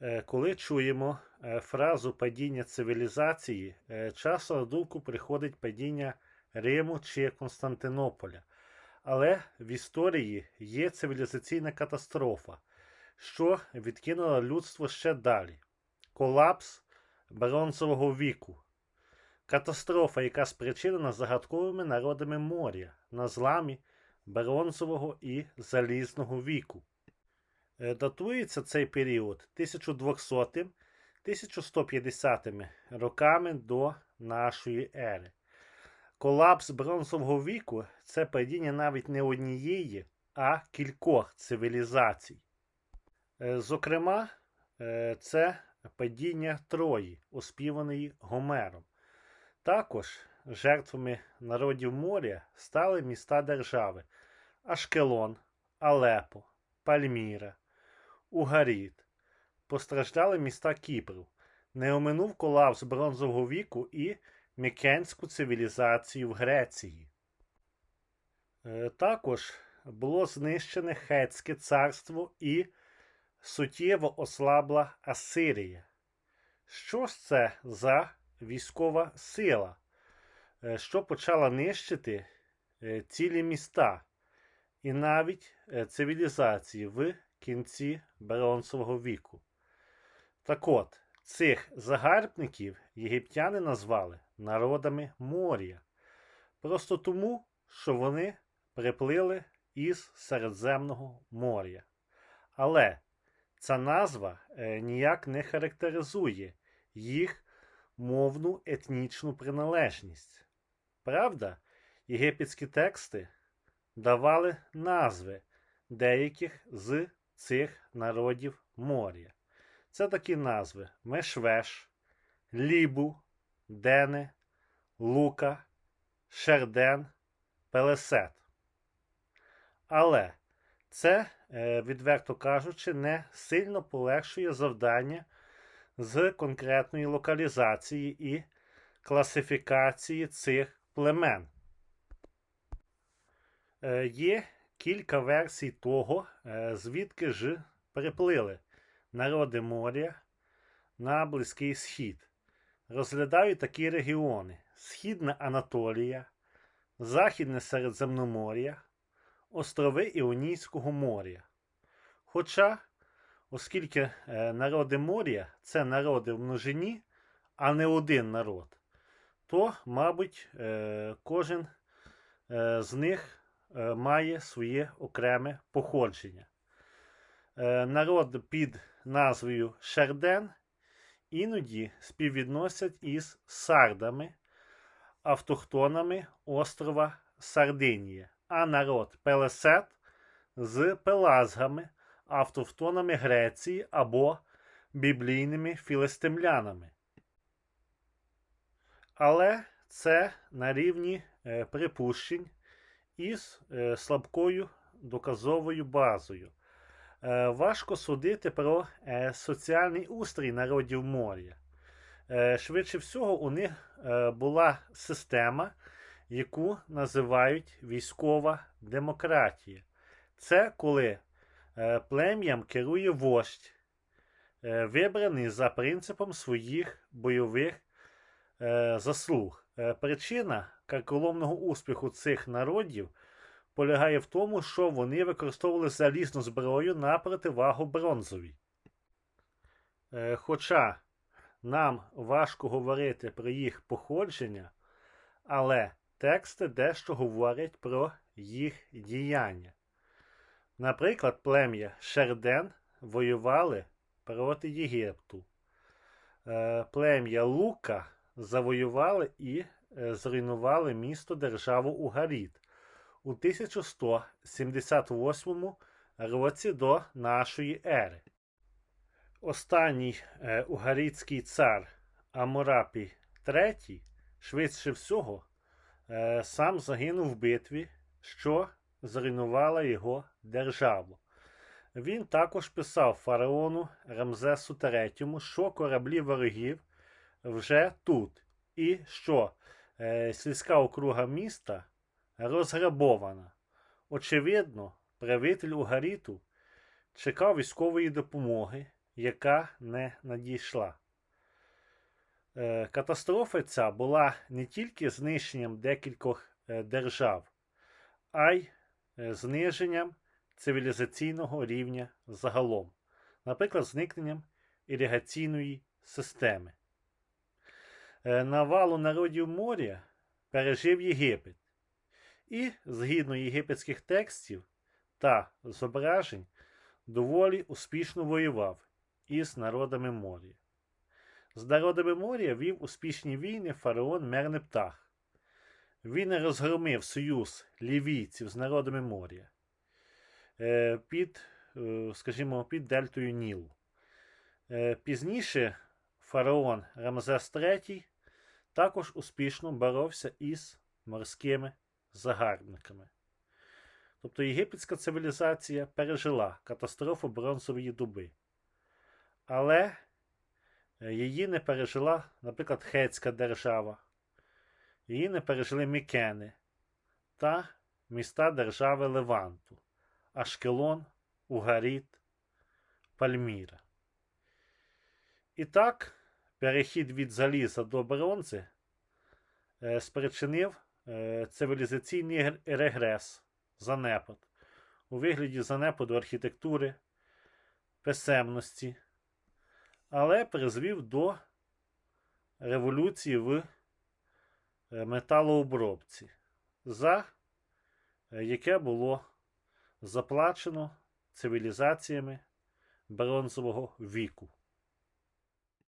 Е, Коли чуємо е, фразу падіння цивілізації, е, часто на думку приходить падіння Риму чи Константинополя. Але в історії є цивілізаційна катастрофа, що відкинула людство ще далі. Колапс бронзового віку. Катастрофа, яка спричинена загадковими народами моря на зламі бронзового і залізного віку. Е, Датується цей період 1200-1150 роками до нашої ери. Колапс бронзового віку це падіння навіть не однієї, а кількох цивілізацій. Е, Зокрема, е, це падіння Трої, оспіваної Гомером. Також жертвами народів моря стали міста держави Ашкелон, Алепо, Пальміра, Угаріт. Постраждали міста Кіпру. Не оминув колапс бронзового віку і Мікенську цивілізацію в Греції. Е, Також було знищене Хетське царство і суттєво ослабла Асирія. Що ж це за військова сила, е, що почала нищити е, цілі міста і навіть цивілізації в кінці бронзового віку? Так от, цих загарбників єгиптяни назвали народами моря. Просто тому, що вони приплили із Середземного моря. Але ця назва е, ніяк не характеризує їх мовну етнічну приналежність. Правда, єгипетські тексти давали назви деяких з цих народів моря. Це такі назви Мешвеш, Лібу, Дене, Лука, Шерден, Пелесет. Але це, е, відверто кажучи, не сильно полегшує завдання з конкретної локалізації і класифікації цих племен. Е, Є кілька версій того, е, звідки ж приплили народи моря на Близький Схід. Розглядають такі регіони: Східна Анатолія, Західне Середземномор'я, острови Іонійського моря. Хоча, оскільки е, народи моря це народи в множині, а не один народ, то, мабуть, е, кожен з них має своє окреме походження. Е, Народ під назвою Шерден іноді співвідносять із сардами, автохтонами острова Сардинія, а народ Пелесет з пелазгами, автохтонами Греції або біблійними філистимлянами. Але це на рівні е, припущень із е, слабкою доказовою базою. Е, важко судити про е, соціальний устрій народів моря. Швидше всього, у них була система, яку називають військова демократія. Це коли плем'ям керує вождь, вибраний за принципом своїх бойових заслуг. Е, Причина карколомного успіху цих народів полягає в тому, що вони використовували залізну зброю на противагу бронзовій. Е, Хоча нам важко говорити про їх походження, але тексти дещо говорять про їх діяння. Наприклад, плем'я Шерден воювали проти Єгипту. Е, Плем'я Лука завоювали і е, зруйнували місто державу Угаріт у 1178 році до нашої ери. Останній е, угарітський цар Амурапі III, швидше всього, е, сам загинув в битві, що зруйнувала його державу. Він також писав фараону Рамзесу III, що кораблі ворогів вже тут, і що е, сільська округа міста розграбована. Очевидно, правитель Угаріту чекав військової допомоги, яка не надійшла. Е, Катастрофа ця була не тільки знищенням декількох е, держав, а й зниженням цивілізаційного рівня загалом, наприклад, зникненням іригаційної системи. Е, Навалу народів моря пережив Єгипет, і, згідно єгипетських текстів та зображень, доволі успішно воював із народами моря. З народами моря вів успішні війни фараон Мернептах. Він розгромив союз лівійців з народами моря е, під, е, скажімо, під дельтою Нілу. Пізніше фараон Рамзес III також успішно боровся із морськими загарбниками. Тобто єгипетська цивілізація пережила катастрофу бронзової доби. Але е, її не пережила, наприклад, Хетська держава, її не пережили Мікени та міста держави Леванту, Ашкелон, Угаріт, Пальміра. І так, перехід від заліза до бронзи е, спричинив е, цивілізаційний регрес, занепад у вигляді занепаду архітектури, писемності, але призвів до революції в е, металообробці, за яке було заплачено цивілізаціями бронзового віку.